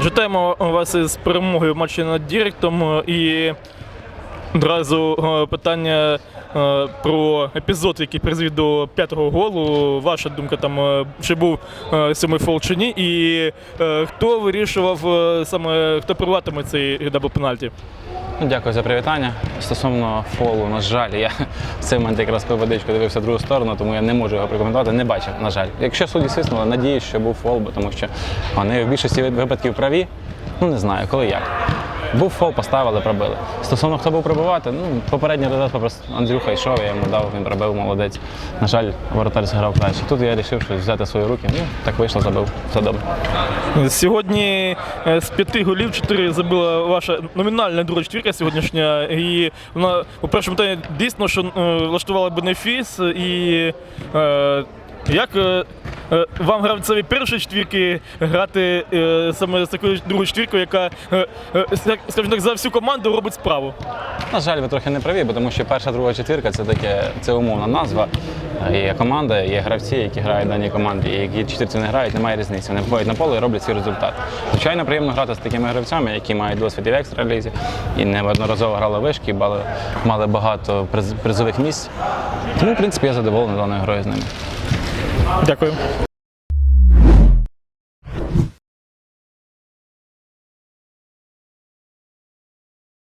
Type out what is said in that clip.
Вітаємо вас із перемогою матчі над Діректом е, і одразу е, питання е, про епізод, який призвів до п'ятого голу. Ваша думка там, е, чи був сьомий фол чи ні, і хто вирішував саме, хто приватиме цей дабл пенальті? Ну, Дякую за привітання. Стосовно фолу, на жаль, я в цей момент якраз пив водичку, дивився в другу сторону, тому я не можу його прокоментувати, не бачив, на жаль. Якщо судді свиснули, надіюсь, що був фол, бо тому що вони в більшості випадків праві. Ну не знаю, коли як. Був фол, поставили, пробили. Стосовно хто був пробивати, ну попередній результат просто Андрюха йшов, я йому дав, він пробив, молодець. На жаль, воротар зіграв краще. Тут я вирішив щось взяти свої руки. Ну так вийшло, забив. Все добре. Сьогодні е, з п'яти голів чотири забила ваша номінальна друга четвірка сьогоднішня. І вона у першому таймі дійсно що е, влаштувала бенефіс. І е, як вам гравцеві першої четвірки грати е, саме з такою другою четвіркою, яка, е, е, скажімо так, за всю команду робить справу? На жаль, ви трохи не праві, тому що перша, друга четвірка це таке, це умовна назва. Є команда, є гравці, які грають в даній команді, і які четвірці не грають, немає різниці. Вони виходять на поле і роблять свій результат. Звичайно, приємно грати з такими гравцями, які мають досвід і в екстралізі, і неодноразово грали вишки, мали багато призових місць. Тому, в принципі, я задоволений даною грою з ними. Дякую.